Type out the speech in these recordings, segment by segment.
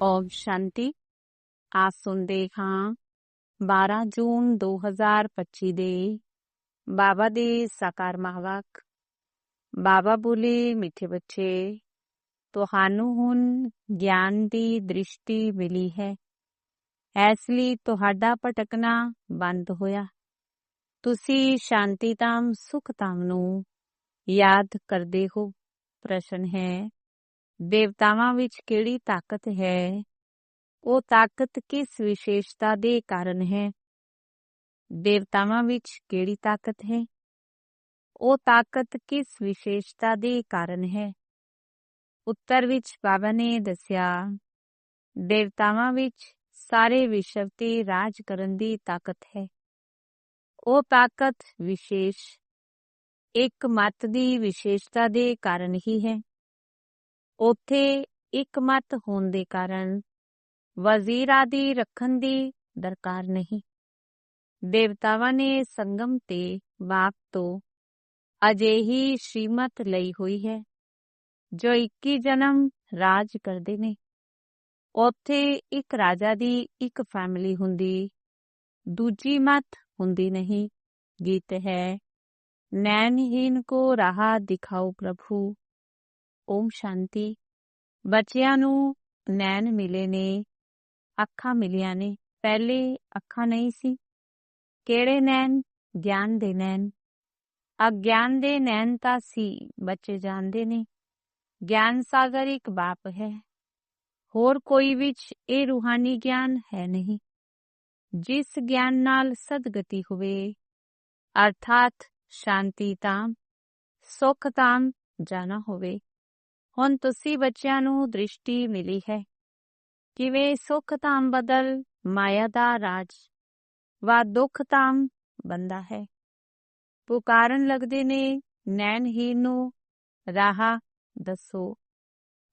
ਓਮ ਸ਼ਾਂਤੀ ਆਪ ਸੁਣਦੇ ਹਾਂ 12 ਜੂਨ 2025 ਦੇ ਬਾਬਾ ਦੇ ਸਾਕਾਰ ਬਾਬਾ ਬੋਲੇ ਮਿੱਠੇ ਬੱਚੇ ਤੁਹਾਨੂੰ ਹੁਣ ਗਿਆਨ ਦੀ ਦ੍ਰਿਸ਼ਟੀ ਮਿਲੀ ਹੈ ਇਸ ਲਈ ਤੁਹਾਡਾ ਭਟਕਣਾ ਬੰਦ ਹੋਇਆ ਤੁਸੀਂ ਸ਼ਾਂਤੀ ਧਾਮ ਸ਼ਾਂਤੀਤਾਮ ਸੁਖਤਾਮ ਨੂੰ ਯਾਦ ਕਰਦੇ ਹੋ ਪ੍ਰਸ਼ਨ ਹੈ ਦੇਵਤਾਵਾਂ ਵਿੱਚ ਕਿਹੜੀ ਤਾਕਤ ਹੈ ਉਹ ਤਾਕਤ ਕਿਸ ਵਿਸ਼ੇਸ਼ਤਾ ਦੇ ਕਾਰਨ ਹੈ ਦੇਵਤਾਵਾਂ ਵਿੱਚ ਕਿਹੜੀ ਤਾਕਤ ਹੈ ਉਹ ਤਾਕਤ ਕਿਸ ਵਿਸ਼ੇਸ਼ਤਾ ਦੇ ਕਾਰਨ ਹੈ ਉੱਤਰ ਵਿੱਚ ਬਾਬਾ ਨੇ ਦੱਸਿਆ ਦੇਵਤਾਵਾਂ ਵਿੱਚ ਸਾਰੇ ਵਿਸ਼ਵ ਤੇ ਰਾਜ ਕਰਨ ਦੀ ਤਾਕਤ ਹੈ ਉਹ ਤਾਕਤ ਵਿਸ਼ੇਸ਼ ਇੱਕ ਮਤ ਦੀ ਵਿਸ਼ੇਸ਼ਤਾ ਦੇ ਕਾਰਨ ਹੀ ਹੈ ਉਥੇ ਇੱਕ ਮਤ ਹੋਣ ਦੇ ਕਾਰਨ ਵਜ਼ੀਰ ਆਦਿ ਰੱਖਣ ਦੀ ਦਰਕਾਰ ਨਹੀਂ। ਦੇਵਤਾਵਾਂ ਨੇ ਸੰਗਮ ਤੇ ਬਾਪ ਤੋਂ ਅਜਿਹੀ ਸ਼੍ਰੀਮਤ ਲਈ ਹੋਈ ਹੈ, ਜੋ 21 ਜਨਮ ਰਾਜ ਕਰਦੇ ਨੇ। ਉੱਥੇ ਇੱਕ ਰਾਜਾ ਦੀ ਇੱਕ ਫੈਮਿਲੀ ਹੁੰਦੀ, ਦੂਜੀ ਮਤ ਹੁੰਦੀ ਨਹੀਂ। ਗੀਤ ਹੈ ਨੈਣਹੀਨ ਕੋ ਰਾਹ ਦਿਖਾਓ ਪ੍ਰਭੂ। ਓਮ ਸ਼ਾਂਤੀ। ਬੱਚਿਆਂ ਨੂੰ ਨੈਣ ਮਿਲੇ ਨੇ, ਅੱਖਾਂ ਮਿਲੀਆਂ ਨੇ। ਪਹਿਲੇ ਅੱਖਾਂ ਨਹੀਂ ਸੀ। ਕਿਹੜੇ ਨੈਣ? ਗਿਆਨ ਦੇ ਨੈਣ। ਅਗਿਆਨ ਦੇ ਨੈਣ ਤਾਂ ਸੀ, ਬੱਚੇ ਜਾਣਦੇ ਨੇ। ਗਿਆਨ ਸਾਗਰ ਇੱਕ ਬਾਪ ਹੈ। ਹੋਰ ਕੋਈ ਵਿੱਚ ਇਹ ਰੂਹਾਨੀ ਗਿਆਨ ਹੈ ਨਹੀਂ। ਜਿਸ ਗਿਆਨ ਨਾਲ ਸਦਗਤੀ ਹੋਵੇ, ਅਰਥਾਤ ਸ਼ਾਂਤੀ ਤਾਂ, ਸੁਖ ਤਾਮ ਜਾਣਾ ਹੋਵੇ। ਹੁਣ ਤੁਸੀਂ ਬੱਚਿਆਂ ਨੂੰ ਦ੍ਰਿਸ਼ਟੀ ਮਿਲੀ ਹੈ। ਕਿਵੇਂ ਸੁਖ ਤਾਮ ਬਦਲ, ਮਾਇਆ ਦਾ ਰਾਜ। ਵਾ ਦੁੱਖ ਤਾਮ ਬੰਦਾ ਹੈ। ਪੁਕਾਰਨ ਲੱਗਦੇ ਨੇ ਨੈਣ ਹੀ ਨੂੰ ਰਾਹ ਦੱਸੋ।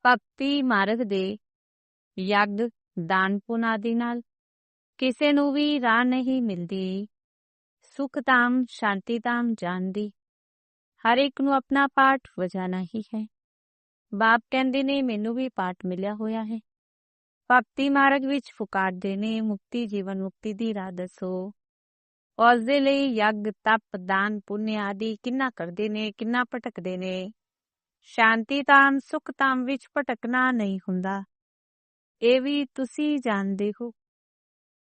ਭਗਤੀ ਮਾਰਗ ਦੇ ਯੱਗ ਦਾਨ ਪੁੰਨ ਨਾਲ। ਕਿਸੇ ਨੂੰ ਵੀ ਰਾਹ ਨਹੀਂ ਮਿਲਦੀ। ਸੁਖ ਤਾਮ ਸ਼ਾਂਤੀ ਤਾਮ ਜਾਣਦੀ ਹਰ ਇੱਕ ਨੂੰ ਆਪਣਾ ਪਾਠ ਵਜਾਣਾ ਹੀ ਹੈ। ਬਾਪ ਕਹਿੰਦੇ ਨੇ, ਮੈਨੂੰ ਵੀ ਪਾਠ ਮਿਲਿਆ ਹੋਇਆ ਹੈ। ਭਗਤੀ ਮਾਰਗ ਵਿੱਚ ਫੁਕਾਰਦੇ ਨੇ, ਮੁਕਤੀ ਜੀਵਨ, ਮੁਕਤੀ ਦੀ ਰਾਹ ਦੱਸੋ। ਉਸ ਦੇ ਲਈ ਯੱਗ, ਤਪ, ਦਾਨ, ਪੁੰਨ ਆਦਿ ਕਿੰਨਾ ਕਰਦੇ ਨੇ, ਕਿੰਨਾ ਭਟਕਦੇ ਨੇ। ਸ਼ਾਂਤੀ ਧਾਮ, ਸੁਖ ਧਾਮ ਵਿੱਚ ਭਟਕਣਾ ਨਹੀਂ ਹੁੰਦਾ। ਇਹ ਵੀ ਤੁਸੀਂ ਜਾਣਦੇ ਹੋ।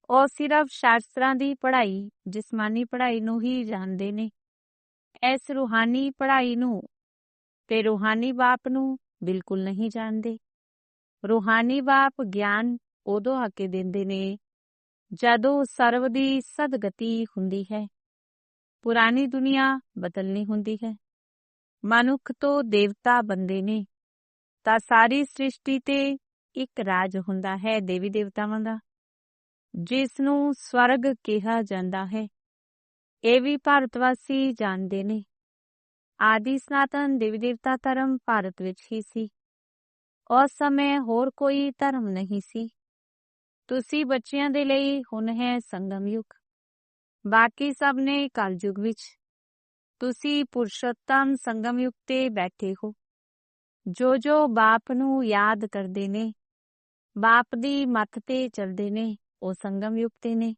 ਉਹ ਸਿਰਫ ਸ਼ਾਸਤਰਾਂ ਦੀ ਪੜ੍ਹਾਈ, ਜਿਸਮਾਨੀ ਪੜ੍ਹਾਈ ਨੂੰ ਹੀ ਜਾਣਦੇ ਨੇ। ਇਸ ਰੂਹਾਨੀ ਪੜ੍ਹਾਈ ਨੂੰ ਤੇ ਰੂਹਾਨੀ ਬਾਪ ਨੂੰ ਬਿਲਕੁਲ ਨਹੀਂ ਜਾਣਦੇ। ਰੂਹਾਨੀ ਬਾਪ ਗਿਆਨ ਉਦੋਂ ਆ ਕੇ ਦਿੰਦੇ ਨੇ ਜਦੋਂ ਸਰਵ ਦੀ ਸਦਗਤੀ ਹੁੰਦੀ ਹੈ। ਪੁਰਾਣੀ ਦੁਨੀਆ ਬਦਲਣੀ ਹੁੰਦੀ ਹੈ। ਮਨੁੱਖ ਤੋਂ ਦੇਵਤਾ ਬੰਦੇ ਨੇ ਤਾਂ ਸਾਰੀ ਸ੍ਰਿਸ਼ਟੀ ਤੇ ਇੱਕ ਰਾਜ ਹੁੰਦਾ ਹੈ ਦੇਵੀ ਦੇਵਤਾਵਾਂ ਦਾ ਜਿਸ ਨੂੰ ਸਵਰਗ ਕਿਹਾ ਜਾਂਦਾ ਹੈ। ਇਹ ਵੀ ਭਾਰਤਵਾਸੀ ਜਾਣਦੇ ਨੇ। ਆਦਿ ਸਨਾਤਨ ਦੇਵੀ ਦੇਵਤਾ ਧਰਮ ਭਾਰਤ ਵਿੱਚ ਹੀ ਸੀ। ਉਸ ਸਮੇਂ ਹੋਰ ਕੋਈ ਧਰਮ ਨਹੀਂ ਸੀ। ਤੁਸੀਂ ਬੱਚਿਆਂ ਦੇ ਲਈ ਹੁਣ ਹੈ ਸੰਗਮ ਯੁਗ। ਬਾਕੀ ਸਭ ਨੇ ਕਲਯੁਗ ਵਿੱਚ। ਤੁਸੀਂ ਪੁਰਸ਼ੋਤਮ ਸੰਗਮ ਯੁਗ ਤੇ ਬੈਠੇ ਹੋ। ਜੋ ਜੋ ਬਾਪ ਨੂੰ ਯਾਦ ਕਰਦੇ ਨੇ, ਬਾਪ ਦੀ ਮੱਤ ਤੇ ਚੱਲਦੇ ਨੇ, ਉਹ ਸੰਗਮ ਯੁਗ ਤੇ ਨੇ।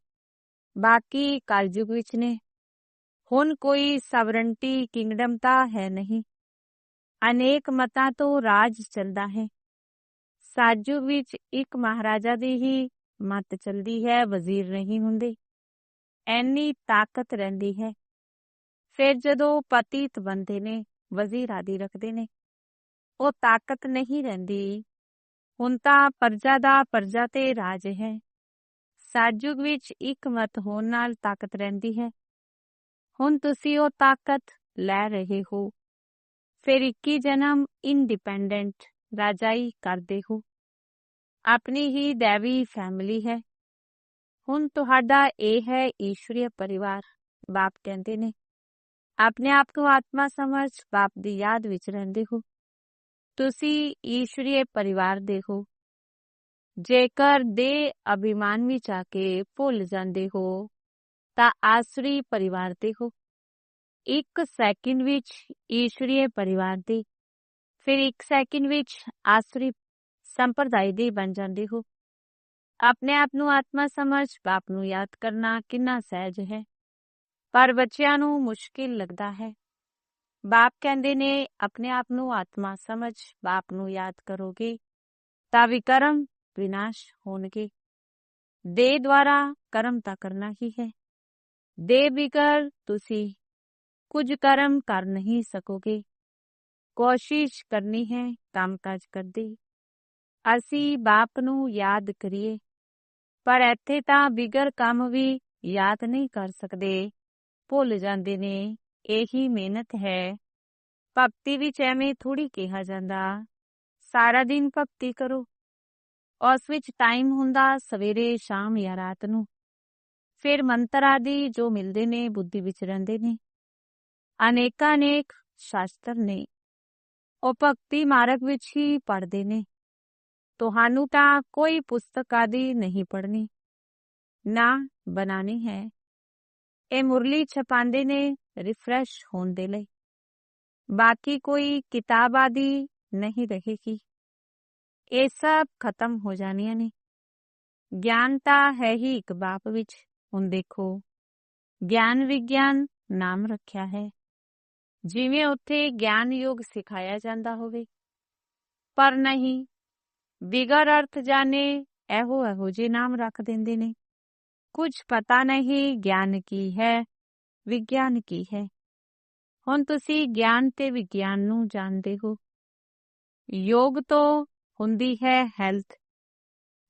ਬਾਕੀ ਕਲਯੁਗ ਵਿੱਚ ਨੇ। ਹੁਣ ਕੋਈ ਸਵਰੰਟੀ ਕਿੰਗਡਮ ਤਾਂ ਹੈ ਨਹੀਂ। ਅਨੇਕ ਮਤਾਂ ਤੋਂ ਰਾਜ ਚੱਲਦਾ ਹੈ। ਸਾਜੂ ਵਿੱਚ ਇੱਕ ਮਹਾਰਾਜਾ ਦੀ ਹੀ ਮਤ ਚੱਲਦੀ ਹੈ, ਵਜ਼ੀਰ ਨਹੀਂ ਹੁੰਦੇ। ਐਨੀ ਤਾਕਤ ਰਹਿੰਦੀ ਹੈ। ਫਿਰ ਜਦੋਂ ਪਤੀਤ ਬੰਦੇ ਨੇ, ਵਜ਼ੀਰ ਆਦਿ ਰੱਖਦੇ ਨੇ। ਉਹ ਤਾਕਤ ਨਹੀਂ ਰਹਿੰਦੀ। ਹੁਣ ਤਾਂ ਪਰਜਾ ਦਾ ਪਰਜਾ ਤੇ ਰਾਜ ਹੈ। ਸਾਜੁਗ ਵਿੱਚ ਇੱਕ ਮਤ ਹੋਣ ਨਾਲ ਤਾਕਤ ਰਹਿੰਦੀ ਹੈ। ਹੁਣ ਤੁਸੀਂ ਉਹ ਤਾਕਤ ਲੈ ਰਹੇ ਹੋ। ਫਿਰ 21 ਜਨਮ ਇੰਡੀਪੈਂਡੈਂਟ ਰਾਜਾਈ ਕਰਦੇ ਹੋ। ਆਪਣੀ ਹੀ ਦੇਵੀ ਫੈਮਿਲੀ ਹੈ। ਹੁਣ ਤੁਹਾਡਾ ਇਹ ਹੈ ਈਸ਼ਵਰੀ ਪਰਿਵਾਰ, ਬਾਪ ਕਹਿੰਦੇ ਨੇ। ਆਪਣੇ ਆਪ ਨੂੰ ਆਤਮਾ ਸਮਝ ਬਾਪ ਦੀ ਯਾਦ ਵਿੱਚ ਰਹਿੰਦੇ ਹੋ। ਤੁਸੀਂ ਈਸ਼ਵਰੀ ਪਰਿਵਾਰ ਦੇ ਹੋ। ਜੇਕਰ ਦੇ ਅਭਿਮਾਨ ਵਿੱਚ ਆ ਕੇ ਭੁੱਲ ਜਾਂਦੇ ਹੋ ਤਾਂ ਆਸਰੀ ਪਰਿਵਾਰ ਦੇ ਹੋ। ਇੱਕ ਸੈਕਿੰਡ ਵਿੱਚ ਈਸ਼ਵਰੀ ਪਰਿਵਾਰ ਦੇ, ਫਿਰ ਇੱਕ ਸੈਕਿੰਡ ਵਿੱਚ ਆਸਰੀ ਸੰਪਰਦਾਇ ਦੇ ਬਣ ਜਾਂਦੇ ਹੋ। ਆਪਣੇ ਆਪ ਨੂੰ ਆਤਮਾ ਸਮਝ, ਬਾਪ ਨੂੰ ਯਾਦ ਕਰਨਾ ਕਿੰਨਾ ਸਹਿਜ ਹੈ। ਪਰ ਬੱਚਿਆਂ ਨੂੰ ਮੁਸ਼ਕਿਲ ਲੱਗਦਾ ਹੈ। ਬਾਪ ਕਹਿੰਦੇ ਨੇ, ਆਪਣੇ ਆਪ ਨੂੰ ਆਤਮਾ ਸਮਝ, ਬਾਪ ਨੂੰ ਯਾਦ ਕਰੋਗੇ ਤਾਂ ਵਿਕਰਮ ਵਿਨਾਸ਼ ਹੋਣਗੇ। ਦੇ ਦੁਆਰਾ ਕਰਮ ਤਾਂ ਕਰਨਾ ਹੀ ਹੈ। ਦੇ ਬਿਕਰ ਤੁਸੀਂ ਕੁਝ ਕਰਮ ਕਰ ਨਹੀਂ ਸਕੋਗੇ। ਕੋਸ਼ਿਸ਼ ਕਰਨੀ ਹੈ, ਕੰਮਕਾਜ ਕਰਦੀ। ਅਸੀਂ ਬਾਪ ਨੂੰ ਯਾਦ ਕਰੀਏ। ਪਰ ਇੱਥੇ ਤਾਂ ਬਿਗਰ ਕੰਮ ਵੀ ਯਾਦ ਨਹੀਂ ਕਰ ਸਕਦੇ। ਭੁੱਲ ਜਾਂਦੇ ਨੇ, ਇਹੀ ਮਿਹਨਤ ਹੈ। ਭਗਤੀ ਵਿੱਚ ਐਵੇਂ ਥੋੜੀ ਕਿਹਾ ਜਾਂਦਾ। ਸਾਰਾ ਦਿਨ ਭਗਤੀ ਕਰੋ। ਉਸ ਵਿੱਚ ਟਾਈਮ ਹੁੰਦਾ ਸਵੇਰੇ, ਸ਼ਾਮ ਜਾਂ ਰਾਤ ਨੂੰ। ਫਿਰ ਮੰਤਰ ਆਦਿ ਜੋ ਮਿਲਦੇ ਨੇ, ਬੁੱਧੀ ਵਿੱਚ ਰਹਿੰਦੇ ਨੇ। ਅਨੇਕਾਂ ਅਨੇਕ ਸ਼ਾਸਤਰ ਨੇ। ਉਹ ਭਗਤੀ ਮਾਰਗ ਵਿੱਚ ਹੀ ਪੜ੍ਹਦੇ ਨੇ। ਤੁਹਾਨੂੰ ਤਾਂ ਕੋਈ ਪੁਸਤਕ ਆਦਿ ਨਹੀਂ ਪੜ੍ਹਨੀ, ਨਾ ਬਣਾਣੀ ਹੈ। ਇਹ ਮੁਰਲੀ ਛਪਾਉਂਦੇ ਨੇ ਰਿਫਰੈਸ਼ ਹੋਣ ਦੇ ਲਈ। ਬਾਕੀ ਕੋਈ ਕਿਤਾਬ ਆਦਿ ਨਹੀਂ ਰਹੇਗੀ। ਇਹ ਸਭ ਖਤਮ ਹੋ ਜਾਣੀਆਂ ਨੇ। ਗਿਆਨ ਤਾਂ ਹੈ ਹੀ ਇੱਕ ਬਾਪ ਵਿੱਚ। ਹੁਣ ਦੇਖੋ। ਗਿਆਨ ਵਿਗਿਆਨ ਨਾਮ ਰੱਖਿਆ ਹੈ। ਜਿਵੇਂ ਉੱਥੇ ਗਿਆਨ ਯੋਗ ਸਿਖਾਇਆ ਜਾਂਦਾ ਹੋਵੇ। ਪਰ ਨਹੀਂ, ਬਿਗਰ ਅਰਥ ਜਾਣੇ ਇਹੋ ਇਹੋ ਜੇ ਨਾਮ ਰੱਖ ਦਿੰਦੇ ਨੇ। ਕੁਝ ਪਤਾ ਨਹੀਂ ਗਿਆਨ ਕੀ ਹੈ, ਵਿਗਿਆਨ ਕੀ ਹੈ। ਹੁਣ ਤੁਸੀਂ ਗਿਆਨ ਤੇ ਵਿਗਿਆਨ ਨੂੰ ਜਾਣਦੇ ਹੋ। ਯੋਗ ਤੋਂ ਹੁੰਦੀ ਹੈ ਹੈਲਥ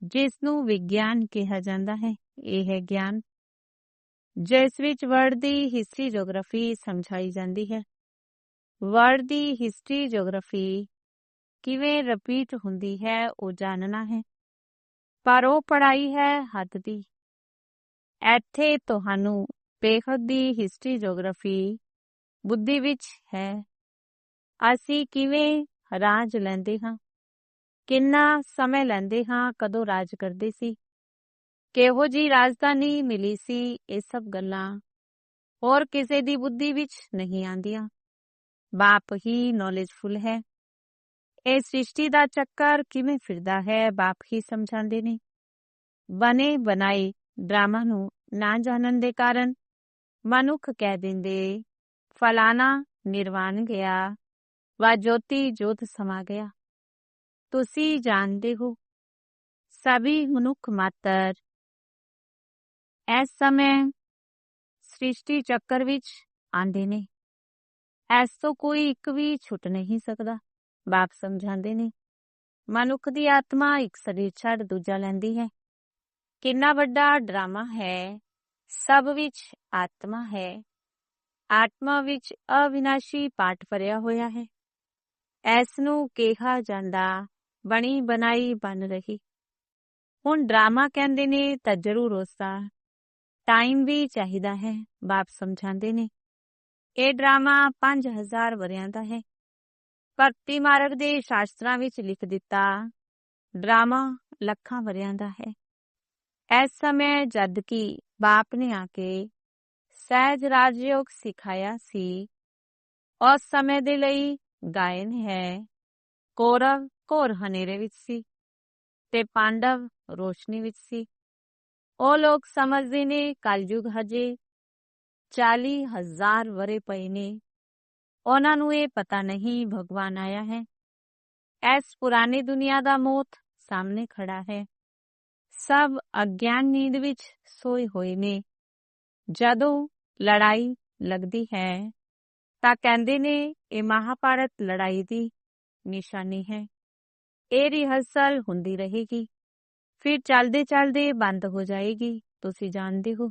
ਜਿਸ ਨੂੰ ਵਿਗਿਆਨ ਕਿਹਾ ਜਾਂਦਾ ਹੈ। ਇਹ ਹੈ ਗਿਆਨ। ਜਿਸ ਵਿੱਚ ਵਰਡ ਦੀ ਹਿਸਟਰੀ ਜੀਓਗ੍ਰਾਫੀ ਸਮਝਾਈ ਜਾਂਦੀ ਹੈ। ਵਰਡ ਦੀ ਹਿਸਟਰੀ ਜੀਓਗ੍ਰਾਫੀ ਕਿਵੇਂ ਰਿਪੀਟ ਹੁੰਦੀ ਹੈ, ਉਹ ਜਾਣਨਾ ਹੈ। ਪਰ ਉਹ ਪੜਾਈ ਹੈ ਹੱਦ ਦੀ। ਇੱਥੇ ਤੁਹਾਨੂੰ ਬੇਖਦ ਦੀ ਹਿਸਟਰੀ ਜੀਓਗ੍ਰਾਫੀ ਬੁੱਧੀ ਵਿੱਚ ਹੈ। ਅਸੀਂ ਕਿਵੇਂ ਰਾਜ ਲੈਂਦੇ ਹਾਂ? ਕਿੰਨਾ ਸਮੇਂ ਲੈਂਦੇ ਹਾਂ? ਕਦੋਂ ਰਾਜ ਕਰਦੇ ਸੀ? ਕਿਹੋ ਜੀ ਰਾਜਧਾਨੀ ਮਿਲੀ ਸੀ, ਇਹ ਸਭ ਗੱਲਾਂ ਹੋਰ ਕਿਸੇ ਦੀ ਬੁੱਧੀ ਵਿੱਚ ਨਹੀਂ ਆਂਦੀਆਂ ਬਾਪ ਹੀ ਨੌਲੇਜਫੁਲ ਹੈ। ਇਹ ਸ੍ਰਿਸ਼ਟੀ ਦਾ ਚੱਕਰ ਕਿਵੇਂ ਫਿਰਦਾ ਹੈ, ਬਾਪ ਹੀ ਸਮਝਾਉਂਦੇ ਨੇ। ਬਨੇ ਬਣਾਈ ਡਰਾਮਾ ਨੂੰ ਨਾ ਜਾਣਨ ਦੇ ਕਾਰਨ ਮਨੁੱਖ ਕਹਿ ਦਿੰਦੇ, ਫਲਾਣਾ ਨਿਰਵਾਣ ਗਿਆ, ਵਾ ਜੋਤੀ ਜੋਤ ਸਮਾ ਗਿਆ। ਤੁਸੀਂ ਜਾਣਦੇ ਹੋ, ਸਭੀ ਮਨੁੱਖ ਮਾਤਰ ਇਸ ਸਮੇਂ ਸ੍ਰਿਸ਼ਟੀ ਚੱਕਰ ਵਿੱਚ ਆਂਦੇ ਨੇ। ਐਸ ਤੋਂ ਕੋਈ ਇੱਕ ਵੀ ਛੁੱਟ ਨਹੀਂ ਸਕਦਾ। ਬਾਪ ਸਮਝਾਉਂਦੇ ਨੇ, ਮਨੁੱਖ ਦੀ ਆਤਮਾ ਇੱਕ ਸਰੀਰ ਛੱਡ ਦੂਜਾ ਲੈਂਦੀ ਹੈ। ਕਿੰਨਾ ਵੱਡਾ ਡਰਾਮਾ ਹੈ, ਸਭ ਵਿੱਚ ਆਤਮਾ ਹੈ। ਆਤਮਾ ਵਿੱਚ ਅਵਿਨਾਸ਼ੀ ਪਾਠ ਭਰਿਆ ਹੋਇਆ ਹੈ। ਐਸ ਨੂੰ ਕਿਹਾ ਜਾਂਦਾ ਬਣੀ ਬਣਾਈ ਬਣ ਰਹੀ। ਹੁਣ ਡਰਾਮਾ ਕਹਿੰਦੇ ਨੇ ਤਾਂ ਜ਼ਰੂਰ ਉਸਦਾ ਟਾਈਮ ਵੀ ਚਾਹੀਦਾ ਹੈ ਬਾਪ ਸਮਝਾਉਂਦੇ ਨੇ ਇਹ ਡਰਾਮਾ 5000 ਵਰਿਆਂ ਦਾ ਹੈ ਭਗਤੀ ਮਾਰਗ ਦੇ ਸ਼ਾਸਤਰਾਂ ਵਿੱਚ ਲਿਖ ਦਿੱਤਾ ਡਰਾਮਾ ਲੱਖਾਂ ਵਰਿਆਂ ਦਾ ਹੈ ਇਸ ਸਮੇਂ ਜਦ ਕਿ ਬਾਪ ਨੇ ਆ ਕੇ ਸਹਿਜ ਰਾਜਯੋਗ ਸਿਖਾਇਆ ਸੀ ਉਸ ਸਮੇਂ ਦੇ ਲਈ ਗਾਇਨ ਹੈ ਕੋਰਵ ਘੋਰ ਹਨੇਰੇ ਵਿੱਚ ਸੀ ਤੇ ਪਾਂਡਵ ਰੋਸ਼ਨੀ ਵਿੱਚ ਸੀ ਉਹ ਲੋਕ ਸਮਝਦੇ ਨੇ ਕਲਯੁਗ ਹਜੇ 40000 ਵਰੇ ਪਏ ਨੇ ਉਹਨਾਂ ਨੂੰ ਇਹ ਪਤਾ ਨਹੀਂ ਭਗਵਾਨ ਆਇਆ ਹੈ ਐਸ ਪੁਰਾਣੀ ਦੁਨੀਆ ਦਾ ਮੌਤ ਸਾਹਮਣੇ ਖੜਾ ਹੈ ਸਭ ਅਗਿਆਨ ਨੀਂਦ ਵਿੱਚ ਸੋਏ ਹੋਏ ਨੇ ਜਦੋਂ ਲੜਾਈ ਲੱਗਦੀ ਹੈ ਤਾਂ ਕਹਿੰਦੇ ਨੇ ਇਹ ਮਹਾਭਾਰਤ ਲੜਾਈ ਦੀ ਨਿਸ਼ਾਨੀ ਹੈ ਇਹ ਰਿਹਰਸਲ ਹੁੰਦੀ ਰਹੇਗੀ ਫਿਰ ਚਲਦੇ ਚਲਦੇ ਬੰਦ ਹੋ ਜਾਏਗੀ। ਤੁਸੀਂ ਜਾਣਦੇ ਹੋ।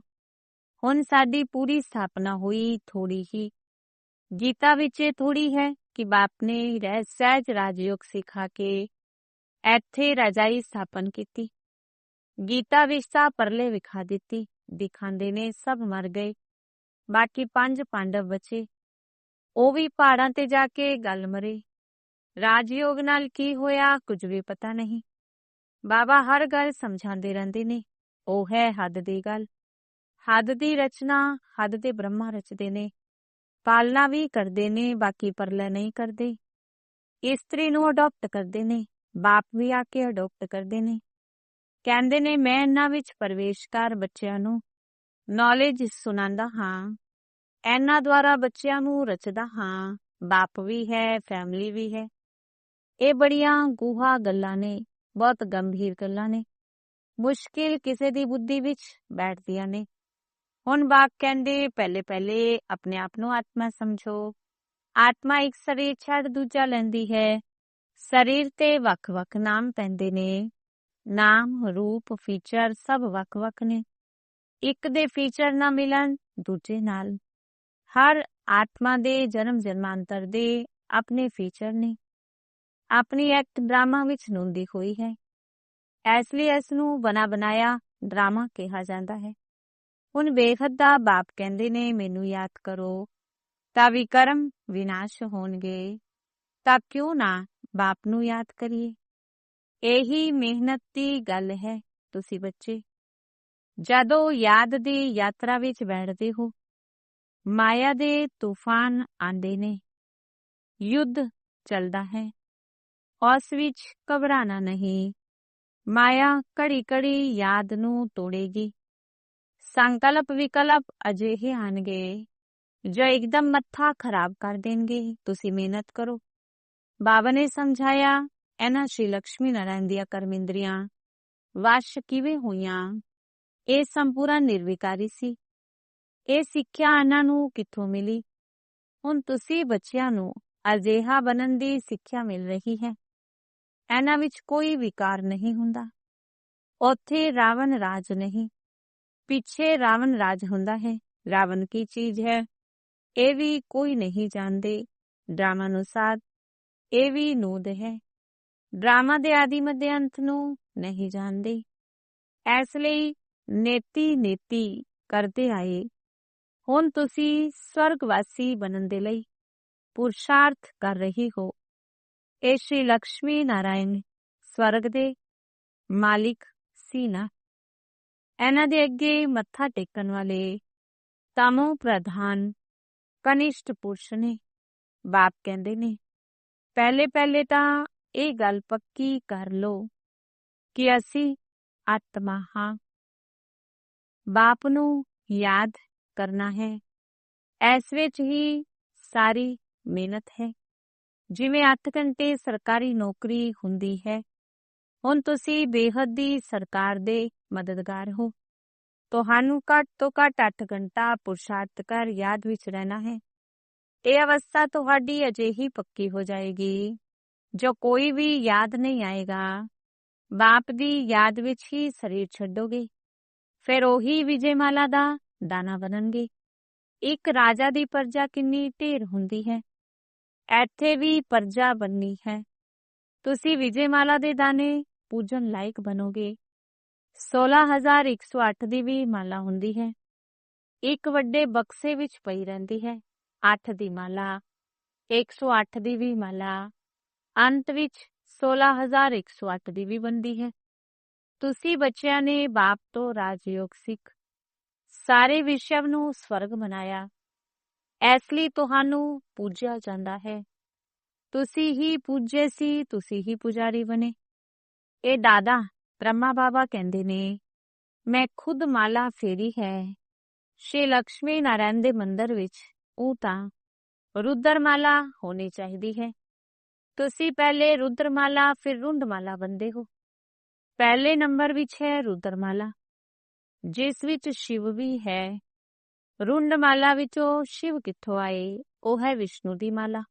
ਹੁਣ ਸਾਡੀ ਪੂਰੀ ਸਥਾਪਨਾ ਹੋਈ ਥੋੜੀ ਹੀ। ਗੀਤਾ ਵਿੱਚ ਇਹ ਥੋੜੀ ਹੈ ਕਿ ਬਾਪ ਨੇ ਰਹਿ ਸਹਿਜ ਰਾਜਯੋਗ ਸਿਖਾ ਕੇ ਇੱਥੇ ਰਜਾਈ ਸਥਾਪਨ ਕੀਤੀ। ਗੀਤਾ ਵਿੱਚ ਤਾਂ ਪਰਲੇ ਵਿਖਾ ਦਿੱਤੀ। ਦਿਖਾਉਂਦੇ ਨੇ ਸਭ ਮਰ ਗਏ। ਬਾਕੀ ਪੰਜ ਪਾਂਡਵ ਬਚੇ। ਉਹ ਵੀ ਪਹਾੜਾਂ ਤੇ ਜਾ ਕੇ ਗੱਲ ਮਰੇ। ਰਾਜਯੋਗ ਨਾਲ ਕੀ ਹੋਇਆ ਕੁਝ ਵੀ ਪਤਾ ਨਹੀਂ। ਬਾਬਾ ਹਰ ਗੱਲ ਸਮਝਾਉਂਦੇ ਰਹਿੰਦੇ ਨੇ, ਉਹ ਹੈ ਹੱਦ ਦੀ ਗੱਲ। ਹੱਦ ਦੀ ਰਚਨਾ, ਹੱਦ ਦੇ ਬ੍ਰਹਮਾ ਰਚਦੇ ਨੇ। ਪਾਲਣਾ ਵੀ ਕਰਦੇ ਨੇ, ਬਾਕੀ ਪਰਲਾ ਨਹੀਂ ਕਰਦੇ। ਇਸਤਰੀ ਨੂੰ ਅਡਾਪਟ ਕਰਦੇ ਨੇ, ਬਾਪ ਵੀ ਆ ਕੇ ਅਡਾਪਟ ਕਰਦੇ ਨੇ। ਕਹਿੰਦੇ ਨੇ, ਮੈਂ ਇਹਨਾਂ ਵਿੱਚ ਪ੍ਰਵੇਸ਼ ਕਰ ਬੱਚਿਆਂ ਨੂੰ ਨੌਲੇਜ ਸੁਣਾਉਂਦਾ ਹਾਂ। ਇਹਨਾਂ ਦੁਆਰਾ ਬੱਚਿਆਂ ਨੂੰ ਰਚਦਾ ਹਾਂ। ਬਾਪ ਵੀ ਹੈ ਫੈਮਿਲੀ ਵੀ ਹੈ। ਇਹ ਬੜੀਆਂ ਗੂਹਾ ਗੱਲਾਂ ਨੇ। ਬਹੁਤ ਗੰਭੀਰ ਗੱਲਾਂ ਨੇ। ਮੁਸ਼ਕਿਲ ਕਿਸੇ ਦੀ ਬੁੱਧੀ ਵਿੱਚ ਬੈਠਦੀਆਂ ਨੇ। ਹੁਣ ਬਾਪ ਕਹਿੰਦੇ, ਪਹਿਲੇ ਪਹਿਲੇ ਆਪਣੇ ਆਪ ਨੂੰ ਆਤਮਾ ਸਮਝੋ। ਆਤਮਾ ਇੱਕ ਸਰੀਰ ਛੱਡ ਦੂਜਾ ਲੈਂਦੀ ਹੈ। ਸਰੀਰ ਤੇ ਵੱਖ-ਵੱਖ ਨਾਮ ਪੈਂਦੇ ਨੇ। ਨਾਮ, ਰੂਪ ਫੀਚਰ ਸਭ ਵੱਖ-ਵੱਖ ਨੇ। ਇੱਕ ਦੇ ਫੀਚਰ ਨਾ ਮਿਲਣ, ਦੂਜੇ ਨਾਲ। ਹਰ ਆਤਮਾ ਦੇ ਜਨਮ ਜਨਮਾਂਤਰ ਦੇ ਆਪਣੇ ਫੀਚਰ ਨੇ। ਆਪਣੀ ਐਕਟ ਡਰਾਮਾ ਵਿੱਚ ਨੁੰਦੀ ਹੋਈ ਹੈ। ਇਸ ਲਈ ਇਸ ਨੂੰ ਬਣਾ ਬਣਾਇਆ ਡਰਾਮਾ ਕਿਹਾ ਜਾਂਦਾ ਹੈ। ਹੁਣ ਬੇਖੱਦ ਦਾ ਬਾਪ ਕਹਿੰਦੇ ਨੇ, ਮੈਨੂੰ ਯਾਦ ਕਰੋ, ਤਾਂ ਵਿਕਰਮ ਵਿਨਾਸ਼ ਹੋਣਗੇ, ਤਾਂ ਕਿਉਂ ਨਾ ਬਾਪ ਨੂੰ ਯਾਦ ਕਰੀਏ। ਇਹੀ ਮਿਹਨਤ ਦੀ ਗੱਲ ਹੈ ਤੁਸੀਂ ਬੱਚੇ। ਜਦੋਂ ਯਾਦ ਦੀ ਯਾਤਰਾ ਵਿੱਚ ਬੈਠਦੇ ਹੋ, ਮਾਇਆ ਦੇ ਤੂਫਾਨ ਆਂਦੇ ਨੇ। ਯੁੱਧ ਚੱਲਦਾ ਹੈ। ਉਸ ਵਿੱਚ ਘਬਰਾਣਾ ਨਹੀਂ। ਮਾਇਆ ਘੜੀ ਘੜੀ ਯਾਦ ਨੂੰ ਤੋੜੇਗੀ। ਸੰਕਲਪ ਵਿਕਲਪ ਅਜਿਹੇ ਆਣਗੇ, ਜੋ ਇੱਕਦਮ ਮੱਥਾ ਖਰਾਬ ਕਰ ਦੇਣਗੇ। ਤੁਸੀਂ ਮਿਹਨਤ ਕਰੋ। ਬਾਬਾ ਨੇ ਸਮਝਾਇਆ, ਇਹਨਾਂ ਸ਼੍ਰੀ ਲక్ష్ਮੀ ਨਾਰਾਇਣ ਦੀਆਂ ਕਰਮਿੰਦਰੀਆਂ ਵਸ਼ ਕਿਵੇਂ ਹੋਈਆਂ? ਇਹ ਸੰਪੂਰਨ ਨਿਰਵਿਕਾਰੀ ਸੀ। ਇਹ ਸਿੱਖਿਆ ਇਹਨਾਂ ਨੂੰ ਕਿੱਥੋਂ ਮਿਲੀ? ਹੁਣ ਤੁਸੀਂ ਬੱਚਿਆਂ ਨੂੰ ਅਜਿਹਾ ਬਣਨ ਦੀ ਸਿੱਖਿਆ ਮਿਲ ਰਹੀ ਹੈ। ਇਹਨਾਂ ਵਿੱਚ ਕੋਈ ਵਿਕਾਰ ਨਹੀਂ ਹੁੰਦਾ। ਉੱਥੇ ਰਾਵਣ ਰਾਜ ਨਹੀਂ। ਪਿੱਛੇ ਰਾਵਣ ਰਾਜ ਹੁੰਦਾ ਹੈ। ਰਾਵਣ ਕੀ ਚੀਜ਼ ਹੈ? ਇਹ ਵੀ ਕੋਈ ਨਹੀਂ ਜਾਣਦੇ। ਡਰਾਮਾ ਅਨੁਸਾਰ ਇਹ ਵੀ ਨੂਦ ਹੈ। ਡਰਾਮਾ ਦੇ ਆਦਿ ਮੱਧ ਅੰਤ ਨੂੰ ਨਹੀਂ ਜਾਣਦੇ। ਇਸ ਲਈ ਨੇਤੀ ਨੇਤੀ ਕਰਦੇ ਆਏ। ਹੁਣ ਤੁਸੀਂ ਸਵਰਗਵਾਸੀ ਬਣਨ ਦੇ ਲਈ ਪੁਰਸ਼ਾਰਥ ਕਰ ਰਹੀ ਹੋ। ਇਹ ਸ਼੍ਰੀ ਲక్ష్ਮੀ ਨਾਰਾਇਣ ਸਵਰਗ ਦੇ ਮਾਲਿਕ ਸੀ ਨਾ। ਇਹਨਾਂ ਦੇ ਅੱਗੇ ਮੱਥਾ ਟੇਕਣ ਵਾਲੇ ਤਮੋ ਪ੍ਰਧਾਨ ਕਨਿਸ਼ਟ ਪੁਰਸ਼ ਨੇ ਬਾਪ ਕਹਿੰਦੇ ਨੇ, ਪਹਿਲੇ ਪਹਿਲੇ ਤਾਂ ਇਹ ਗੱਲ ਪੱਕੀ ਕਰ ਲੋ ਕਿ ਅਸੀਂ ਆਤਮਾ ਹਾਂ। ਬਾਪ ਨੂੰ ਯਾਦ ਕਰਨਾ ਹੈ। ਇਸ ਵਿੱਚ ਹੀ ਸਾਰੀ ਮਿਹਨਤ ਹੈ। ਜਿਵੇਂ 8 ਘੰਟੇ ਸਰਕਾਰੀ ਨੌਕਰੀ ਹੁੰਦੀ ਹੈ, ਹੁਣ ਤੁਸੀਂ ਬੇਹੱਦ ਦੀ ਸਰਕਾਰ ਦੇ ਮਦਦਗਾਰ ਹੋ। ਤੁਹਾਨੂੰ ਘੱਟ ਤੋਂ ਘੱਟ 8 ਘੰਟਾ ਪੁਰਸ਼ਾਰਥ ਕਰ ਯਾਦ ਵਿੱਚ ਰਹਿਣਾ ਹੈ। ਇਹ ਅਵਸਥਾ ਤੁਹਾਡੀ ਅਜਿਹੀ ਪੱਕੀ ਹੋ ਜਾਏਗੀ, ਜੋ ਕੋਈ ਵੀ ਯਾਦ ਨਹੀਂ ਆਏਗਾ। ਬਾਪ ਦੀ ਯਾਦ ਵਿੱਚ ਹੀ ਸਰੀਰ ਛੱਡੋਗੇ, ਫਿਰ ਉਹੀ ਵਿਜੇਮਾਲਾ ਦਾ ਦਾਣਾ ਬਣਨਗੇ। ਇੱਕ ਰਾਜਾ ਦੀ ਪਰਜਾ ਕਿੰਨੀ ਢੇਰ ਹੁੰਦੀ ਹੈ। ਇੱਥੇ ਵੀ ਪਰਜਾ ਬੰਨੀ ਹੈ। ਤੁਸੀਂ ਵਿਜੇਮਾਲਾ ਦੇ ਦਾਣੇ ਪੂਜਨ ਲਾਇਕ ਬਣੋਗੇ। 16108 ਦੀ ਵੀ ਮਾਲਾ ਹੁੰਦੀ ਹੈ। ਇੱਕ ਵੱਡੇ ਬਕਸੇ ਵਿੱਚ ਪਈ ਰਹਿੰਦੀ ਹੈ। 8 ਦੀ ਮਾਲਾ 108 ਦੀ ਵੀ ਮਾਲਾ, ਅੰਤ ਵਿੱਚ 16108 ਦੀ ਵੀ ਬੰਦੀ ਹੈ। ਤੁਸੀਂ ਬੱਚਿਆਂ ਨੇ ਬਾਪ ਤੋਂ ਰਾਜਯੋਗ ਸਿੱਖ। ਸਾਰੇ ਵਿਸ਼ਵ ਨੂੰ ਸਵਰਗ ਬਣਾਇਆ ਇਸ ਲਈ ਤੁਹਾਨੂੰ ਪੂਜਿਆ ਜਾਂਦਾ ਹੈ। ਤੁਸੀਂ ਹੀ ਪੂਜੇ ਸੀ, ਤੁਸੀਂ ਹੀ ਪੁਜਾਰੀ ਬਣੇ। ਇਹ ਦਾਦਾ ਬ੍ਰਹਮਾ ਬਾਬਾ ਕਹਿੰਦੇ ਨੇ, ਮੈਂ ਖੁਦ ਮਾਲਾ ਫੇਰੀ ਹੈ। ਸ਼੍ਰੀ ਲక్ష్ਮੀ ਨਾਰਾਇਣ ਦੇ ਮੰਦਰ ਵਿੱਚ ਉਹ ਤਾਂ ਰੁਦਰਮਾਲਾ ਹੋਣੀ ਚਾਹੀਦੀ ਹੈ। ਤੁਸੀਂ ਪਹਿਲੇ ਰੁਦਰਮਾਲਾ, ਫਿਰ ਰੁੰਡਮਾਲਾ ਬੰਦੇ ਹੋ। ਪਹਿਲੇ ਨੰਬਰ ਵਿੱਚ ਹੈ ਰੁਦਰਮਾਲਾ। ਜਿਸ ਵਿੱਚ ਸ਼ਿਵ ਵੀ ਹੈ ਰੁੰਡਮਾਲਾ ਵਿੱਚੋਂ ਸ਼ਿਵ ਕਿੱਥੋਂ ਆਏ? ਉਹ ਹੈ ਵਿਸ਼ਨੂੰ ਦੀ ਮਾਲਾ।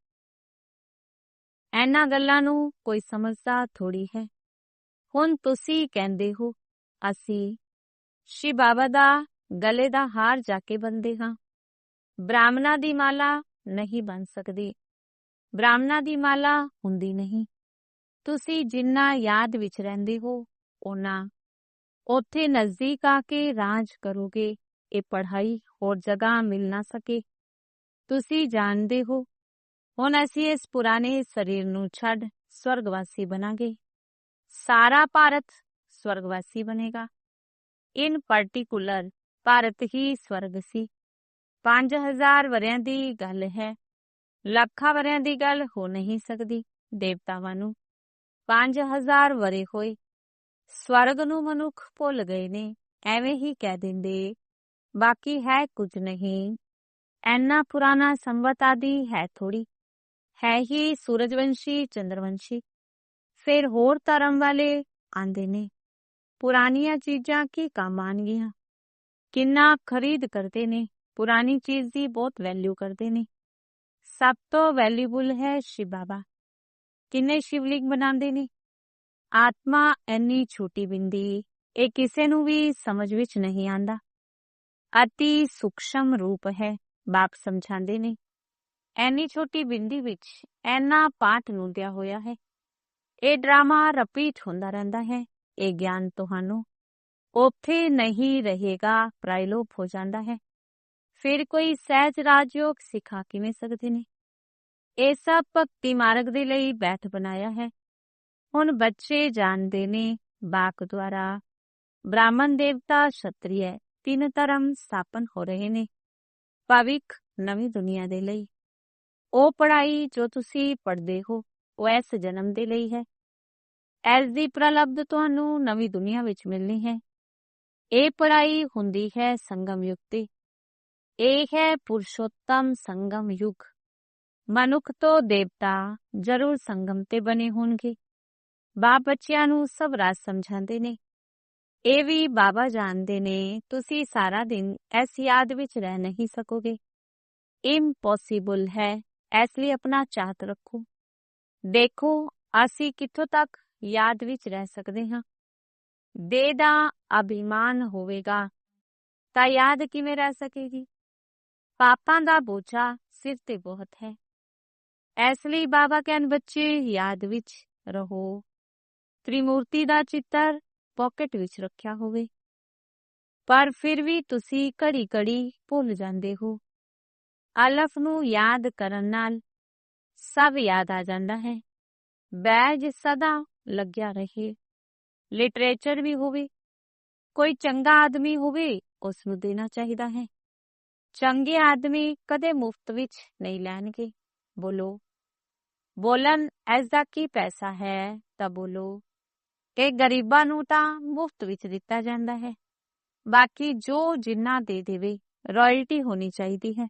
ਇਹਨਾਂ ਗੱਲਾਂ ਨੂੰ ਕੋਈ ਸਮਝਦਾ ਥੋੜੀ ਹੈ। ਹੁਣ ਤੁਸੀਂ ਕਹਿੰਦੇ ਹੋ, ਅਸੀਂ ਸ਼ਿਵ ਬਾਬਾ ਦਾ ਗਲੇ ਦਾ ਹਾਰ ਜਾ ਕੇ ਬੰਦੇ ਹਾਂ। ਬ੍ਰਾਹਮਣਾ ਦੀ ਮਾਲਾ ਨਹੀਂ ਬਣ ਸਕਦੀ। ਬ੍ਰਾਹਮਣਾ ਦੀ ਮਾਲਾ ਹੁੰਦੀ ਨਹੀਂ। ਤੁਸੀਂ ਜਿੰਨਾ ਯਾਦ ਵਿੱਚ ਰਹਿੰਦੇ ਹੋ ਉਹਨਾਂ ਉੱਥੇ ਨਜ਼ਦੀਕ ਆ ਕੇ ਰਾਜ ਕਰੋਗੇ। ਇਹ ਪੜ੍ਹਾਈ ਹੋਰ ਜਗ੍ਹਾ ਮਿਲ ਨਾ ਸਕੇ। ਤੁਸੀਂ ਜਾਣਦੇ ਹੋ, ਹੁਣ ਅਸੀਂ ਇਸ ਪੁਰਾਣੇ ਸਰੀਰ ਨੂੰ ਛੱਡ ਸਵਰਗਵਾਸੀ ਬਣਾਂਗੇ। ਸਾਰਾ ਭਾਰਤ ਸਵਰਗਵਾਸੀ ਬਣੇਗਾ। ਇਨ ਪਾਰਟਿਕੂਲਰ ਭਾਰਤ ਹੀ ਸਵਰਗ ਸੀ। 5000 ਵਰਿਆਂ ਦੀ ਗੱਲ ਹੈ। ਲੱਖਾਂ ਵਰਿਆਂ ਦੀ ਗੱਲ ਹੋ ਨਹੀਂ ਸਕਦੀ, ਦੇਵਤਾਵਾਂ ਨੂੰ। 5000 ਵਰੇ ਹੋਏ। ਸਵਰਗ ਨੂੰ ਮਨੁੱਖ ਭੁੱਲ ਗਏ ਨੇ, ਐਵੇਂ ਹੀ ਕਹਿ ਦਿੰਦੇ ਬਾਕੀ ਹੈ ਕੁਝ ਨਹੀਂ ਐਨਾ ਪੁਰਾਣਾ ਸੰਵਤ ਆਦਿ ਹੈ ਥੋੜੀ ਹੈ ਹੀ ਸੂਰਜਵੰਸ਼ੀ ਚੰਦਰਵੰਸ਼ੀ ਫਿਰ ਹੋਰ ਧਰਮ ਵਾਲੇ ਆਂਦੇ ਨੇ ਪੁਰਾਣੀਆਂ ਚੀਜ਼ਾਂ ਕੀ ਕੰਮ ਆਣਗੀਆਂ ਕਿੰਨਾ ਖਰੀਦ ਕਰਦੇ ਨੇ ਪੁਰਾਣੀ ਚੀਜ਼ ਦੀ ਬਹੁਤ ਵੈਲਿਊ ਕਰਦੇ ਨੇ ਸਭ ਤੋਂ ਵੈਲਿਊਬਲ ਹੈ ਸ਼ਿਵ ਬਾਬਾ ਕਿੰਨੇ ਸ਼ਿਵਲਿੰਗ ਬਣਾਉਂਦੇ ਨੇ ਆਤਮਾ ਐਨੀ ਛੋਟੀ ਬਿੰਦੀ ਇਹ ਕਿਸੇ ਨੂੰ ਵੀ ਸਮਝ ਵਿੱਚ ਨਹੀਂ ਆਂਦਾ ਅਤੀ ਸੂਖਸ਼ਮ ਰੂਪ ਹੈ, ਬਾਪ ਸਮਝਾਉਂਦੇ ਨੇ। ਐਨੀ ਛੋਟੀ ਬਿੰਦੀ ਵਿੱਚ ਐਨਾ ਪਾਠ ਨੁੰਦਿਆ ਹੋਇਆ ਹੈ। ਇਹ ਡਰਾਮਾ ਰਿਪੀਟ ਹੁੰਦਾ ਰਹਿੰਦਾ ਹੈ, ਇਹ ਗਿਆਨ ਤੁਹਾਨੂੰ ਉੱਥੇ ਨਹੀਂ ਰਹੇਗਾ, ਪ੍ਰਾਇਲੋਪ ਹੋ ਜਾਂਦਾ ਹੈ। ਫਿਰ ਕੋਈ ਸਹਿਜ ਰਾਜਯੋਗ ਸਿਖਾ ਕਿਵੇਂ ਸਕਦੇ ਨੇ? ਇਹ ਸਭ ਭਗਤੀ ਮਾਰਗ ਦੇ ਲਈ ਬੈਠ ਬਣਾਇਆ ਹੈ। ਹੁਣ ਬੱਚੇ ਜਾਣਦੇ ਨੇ, ਬਾਕ ਦੁਆਰਾ ਬ੍ਰਾਹਮਣ ਦੇਵਤਾ ਛਤਰੀਏ ਤਿੰਨ ਧਰਮ ਸਥਾਪਨ ਹੋ ਰਹੇ ਨੇ। ਭਵਿੱਖ ਨਵੀਂ ਦੁਨੀਆ ਦੇ ਲਈ। ਉਹ ਪੜ੍ਹਾਈ ਜੋ ਤੁਸੀਂ ਪੜ੍ਹਦੇ ਹੋ, ਉਹ ਇਸ ਜਨਮ ਦੇ ਲਈ ਹੈ। ਐਸ ਦੀ ਪ੍ਰਲਬਧ ਤੁਹਾਨੂੰ ਨਵੀਂ ਦੁਨੀਆ ਵਿੱਚ ਮਿਲਣੀ ਹੈ। ਇਹ ਪੜ੍ਹਾਈ ਹੁੰਦੀ ਹੈ ਸੰਗਮ ਯੁਗ ਤੇ। ਇਹ ਹੈ ਪੁਰਸ਼ੋਤਮ ਸੰਗਮ ਯੁਗ। ਮਨੁੱਖ ਤੋਂ ਦੇਵਤਾ ਜ਼ਰੂਰ ਸੰਗਮ ਤੇ ਬਣੇ ਹੋਣਗੇ। ਬਾਪ ਬੱਚਿਆਂ ਨੂੰ ਸਭ ਰਾਜ ਸਮਝਾਉਂਦੇ ਨੇ। ਇਹ ਵੀ ਬਾਬਾ ਜਾਣਦੇ ਨੇ, ਤੁਸੀਂ ਸਾਰਾ ਦਿਨ ਇਸ ਯਾਦ ਵਿੱਚ ਰਹਿ ਨਹੀਂ ਸਕੋਗੇ। ਇੰਪੋਸੀਬਲ ਹੈ, ਇਸ ਲਈ ਆਪਣਾ ਚਾਹਤ ਰੱਖੋ। ਦੇਖੋ, ਅਸੀਂ ਕਿੱਥੋਂ ਤੱਕ ਯਾਦ ਵਿੱਚ ਰਹਿ ਸਕਦੇ ਹਾਂ। ਦੇ ਦਾ ਅਭਿਮਾਨ ਹੋਵੇਗਾ, ਤਾਂ ਯਾਦ ਕਿਵੇਂ ਰਹਿ ਸਕੇਗੀ? ਪਾਪਾਂ ਦਾ ਬੋਝਾ ਸਿਰ ਤੇ ਬਹੁਤ ਹੈ। ਇਸ ਲਈ ਬਾਬਾ ਕਹਿਣ ਬੱਚੇ, ਯਾਦ ਵਿੱਚ ਰਹੋ। ਤ੍ਰਿਮੂਰਤੀ ਦਾ ਚਿੱਤਰ ਪਾਕਟ ਵਿੱਚ ਰੱਖਿਆ ਹੋਵੇ। ਪਰ ਫਿਰ ਵੀ ਤੁਸੀਂ ਘੜੀ ਘੜੀ ਭੁੱਲ ਜਾਂਦੇ ਹੋ। ਅਲਫ ਨੂੰ ਯਾਦ ਕਰਨ ਨਾਲ ਸਭ ਯਾਦ ਆ ਜਾਂਦਾ ਹੈ। ਬੈਜ ਸਦਾ ਲੱਗਿਆ ਰਹੇ। ਲਿਟਰੇਚਰ ਵੀ ਹੋਵੇ, ਕੋਈ ਚੰਗਾ ਆਦਮੀ ਹੋਵੇ, ਉਸ ਨੂੰ ਦੇਣਾ ਚਾਹੀਦਾ ਹੈ। ਚੰਗੇ ਆਦਮੀ ਕਦੇ ਮੁਫਤ ਵਿੱਚ ਨਹੀਂ ਲੈਣਗੇ। ਬੋਲੋ। ਬੋਲਨ ਐਸ ਕੀ ਪੈਸਾ ਹੈ? ਤਾਂ ਬੋਲੋ। ਕਿ ਗਰੀਬਾਂ ਨੂੰ ਤਾਂ ਮੁਫਤ ਵਿੱਚ ਦਿੱਤਾ ਜਾਂਦਾ ਹੈ। ਬਾਕੀ ਜੋ ਜਿੰਨਾ ਦੇ ਦੇਵੇ ਰਾਇਲਟੀ ਹੋਣੀ ਚਾਹੀਦੀ ਹੈ।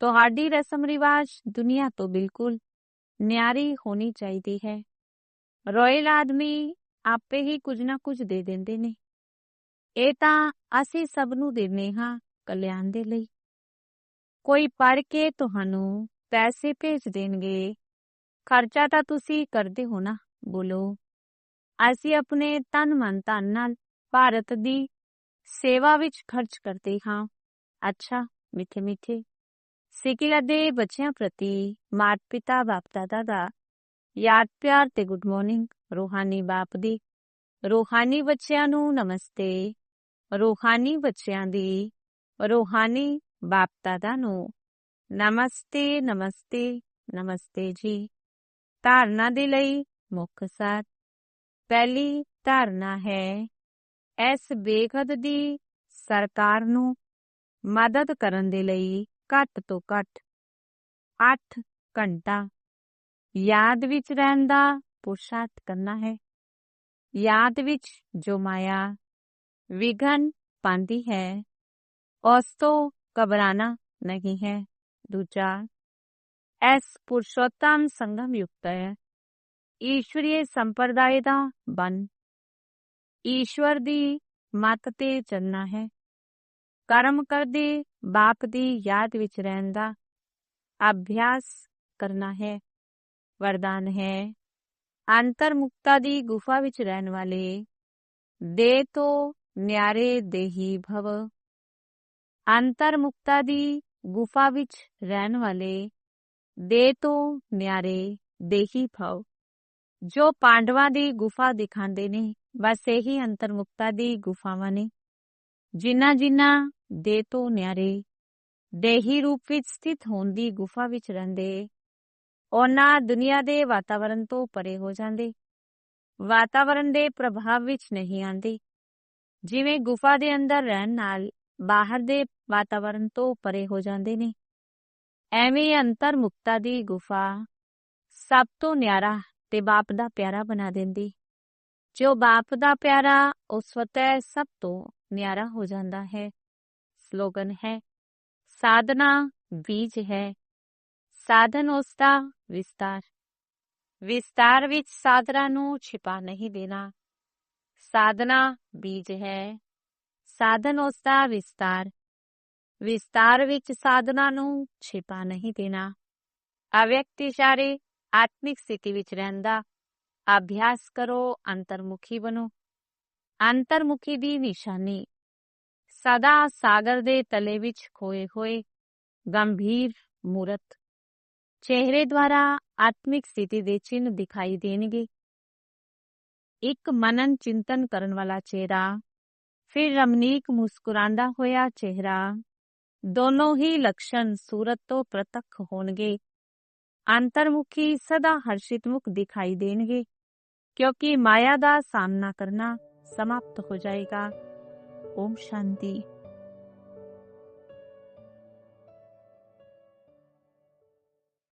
ਤੁਹਾਡੀ ਰਸਮ ਰਿਵਾਜ ਦੁਨੀਆ ਤੋਂ ਬਿਲਕੁਲ ਨਿਆਰੀ ਹੋਣੀ ਚਾਹੀਦੀ ਹੈ। ਰਾਇਲ ਆਦਮੀ ਆਪੇ ਹੀ ਕੁਝ ਨਾ ਕੁਝ ਦੇ ਦਿੰਦੇ ਨੇ। ਇਹ ਤਾਂ ਅਸੀਂ ਸਭ ਨੂੰ ਦਿੰਨੇ ਹਾਂ ਕਲਿਆਣ ਦੇ ਲਈ। ਕੋਈ ਪੜ ਕੇ ਤੁਹਾਨੂੰ ਪੈਸੇ ਭੇਜ ਦੇਣਗੇ, ਖਰਚਾ ਤਾਂ ਤੁਸੀਂ ਕਰਦੇ ਹੋ ਨਾ, ਬੋਲੋ। ਅਸੀਂ ਆਪਣੇ ਤਨ ਮਨ ਧਨ ਨਾਲ ਭਾਰਤ ਦੀ ਸੇਵਾ ਵਿੱਚ ਖਰਚ ਕਰਦੇ ਹਾਂ। ਅੱਛਾ ਮਿੱਠੇ ਮਿੱਠੇ ਸਿਕਿਲਾ ਦੇ ਬੱਚਿਆਂ ਪ੍ਰਤੀ ਮਾਤ ਪਿਤਾ ਬਾਪ ਦਾਦਾ ਦਾ ਯਾਦ ਪਿਆਰ ਤੇ ਗੁੱਡ ਮਾਰਨਿੰਗ। ਰੂਹਾਨੀ ਬਾਪ ਦੀ, ਰੂਹਾਨੀ ਬੱਚਿਆਂ ਨੂੰ ਨਮਸਤੇ। ਰੂਹਾਨੀ ਬੱਚਿਆਂ ਦੀ, ਰੂਹਾਨੀ ਬਾਪ ਦਾਦਾ ਨੂੰ ਨਮਸਤੇ ਨਮਸਤੇ ਨਮਸਤੇ ਜੀ। ਧਾਰਨਾ ਦੇ ਲਈ ਮੁੱਖ ਸਾਥ ਪਹਿਲੀ ਧਾਰਨਾ ਹੈ। ਇਸ ਬੇਖਦ ਦੀ ਸਰਕਾਰ ਨੂੰ ਮਦਦ ਕਰਨ ਦੇ ਲਈ ਘੱਟ ਤੋਂ ਘੱਟ 8 ਘੰਟਾ ਯਾਦ ਵਿੱਚ ਰਹਿਣ ਦਾ ਪੁਰਸ਼ਾਰਥ ਕਰਨਾ ਹੈ। ਯਾਦ ਵਿੱਚ ਜੋ ਮਾਇਆ ਵਿਗਨ ਪਾਉਂਦੀ ਹੈ, ਉਸ ਤੋਂ ਘਬਰਾਣਾ ਨਹੀਂ ਹੈ। ਦੂਜਾ ਐਸ ਪੁਰਸ਼ੋਤਮ ਸੰਗਮ ਯੁਕਤ ਹੈ। ਈਸ਼ਵਰੀय ਸੰਪਰਦਾਇ ਦਾ ਬਨ। ਈਸ਼ਵਰ ਦੀ ਮੱਤ ਤੇ ਚੱਲਣਾ ਹੈ। ਕਰਮ ਕਰਦੇ ਬਾਪ ਦੀ ਯਾਦ ਵਿੱਚ ਰਹਿਣ ਦਾ ਅਭਿਆਸ ਕਰਨਾ ਹੈ। ਵਰਦਾਨ ਹੈ ਅੰਤਰ ਮੁਕਤਾ ਦੀ ਗੁਫਾ ਵਿੱਚ ਰਹਿਣ ਵਾਲੇ ਦੇ ਤੋਂ ਨਿਆਰੇ ਦੇਹੀ ਭਵ। ਅੰਤਰ ਮੁਕਤਾ ਦੀ ਗੁਫਾ ਵਿੱਚ ਰਹਿਣ ਵਾਲੇ ਦੇ ਤੋਂ ਨਿਆਰੇ ਦੇਹੀ ਭਵ। ਜੋ ਪਾਂਡਵਾਂ ਦੀ ਗੁਫਾ ਦਿਖਾਉਂਦੇ ਨੇ, ਬਸ ਇਹੀ ਅੰਤਰਮੁਕਤਾ ਦੀ ਗੁਫਾਵਾਂ ਨੇ। ਜਿਨ੍ਹਾਂ ਜਿਨ੍ਹਾਂ ਦੇ ਤੋਂ ਨਿਆਰੇ, ਦੇਹੀ ਰੂਪ ਵਿੱਚ ਸਥਿਤ ਹੋਣ ਦੀ ਗੁਫਾ ਵਿੱਚ ਰਹਿੰਦੇ, ਉਹਨਾਂ ਦੁਨੀਆ ਦੇ ਵਾਤਾਵਰਣ ਤੋਂ ਪਰੇ ਹੋ ਜਾਂਦੇ। ਵਾਤਾਵਰਣ ਦੇ ਪ੍ਰਭਾਵ ਵਿੱਚ ਨਹੀਂ ਆਉਂਦੇ। ਜਿਵੇਂ ਗੁਫਾ ਦੇ ਅੰਦਰ ਰਹਿਣ ਨਾਲ ਬਾਹਰ ਦੇ ਵਾਤਾਵਰਣ ਤੋਂ ਪਰੇ ਹੋ ਜਾਂਦੇ ਨੇ। ਐਵੇਂ ਅੰਤਰਮੁਕਤਾ ਦੀ ਗੁਫਾ ਸਭ ਤੋਂ ਨਿਆਰਾ ਤੇ ਬਾਪ ਦਾ ਪਿਆਰਾ ਬਣਾ ਦਿੰਦੀ। ਜੋ ਬਾਪ ਦਾ ਪਿਆਰਾ ਉਹ ਸਵਤੈ ਸਭ ਤੋਂ ਨਿਆਰਾ ਹੋ ਜਾਂਦਾ ਹੈ। ਸਲੋਗਨ ਹੈ, ਸਾਧਨਾ, ਬੀਜ ਹੈ। ਸਾਧਨ ਉਸ ਦਾ ਵਿਸਤਾਰ। ਵਿਸਤਾਰ ਵਿੱਚ ਸਾਧਨਾ ਨੂੰ ਛਿਪਾ ਨਹੀਂ ਦੇਣਾ। ਸਾਧਨਾ, ਬੀਜ ਹੈ। ਸਾਧਨ ਉਸ ਦਾ ਵਿਸਤਾਰ। ਵਿਸਤਾਰ ਵਿੱਚ ਸਾਧਨਾ ਨੂੰ ਛਿਪਾ ਨਹੀਂ ਦੇਣਾ। ਅਵਿਅਕਤ ਇਸ਼ਾਰੇ ਆਤਮਿਕ ਸਥਿਤੀ ਵਿੱਚ ਰਹਿੰਦਾ ਅਭਿਆਸ ਕਰੋ, ਅੰਤਰਮੁਖੀ ਬਣੋ। ਅੰਤਰਮੁਖੀ ਦੀ ਨਿਸ਼ਾਨੀ। ਸਦਾ ਸਾਗਰ ਦੇ ਤਲੇ ਵਿੱਚ ਖੋਏ ਹੋਏ ਗੰਭੀਰ ਮੂਰਤ ਚਿਹਰੇ ਦੁਆਰਾ ਆਤਮਿਕ ਸਥਿਤੀ ਦੇ ਚਿੰਨ ਦਿਖਾਈ ਦੇਣਗੇ। ਇੱਕ ਮਨਨ ਚਿੰਤਨ ਕਰਨ ਵਾਲਾ ਚਿਹਰਾ, ਫਿਰ ਰਮਨੀਕ ਮੁਸਕਰਾਂਦਾ ਹੋਇਆ ਚਿਹਰਾ, ਦੋਨੋਂ ਹੀ ਲਕਸ਼ਣ ਸੂਰਤ ਤੋਂ ਪ੍ਰਤੱਖ ਹੋਣਗੇ। ਅੰਤਰਮੁਖੀ ਸਦਾ ਹਰਸ਼ਿਤ ਮੁਖ ਦਿਖਾਈ ਦੇਣਗੇ, ਕਿਉਂਕਿ ਮਾਇਆ ਦਾ ਸਾਹਮਣਾ ਕਰਨਾ ਸਮਾਪਤ ਹੋ ਜਾਏਗਾ। ਓਮ ਸ਼ਾਂਤੀ।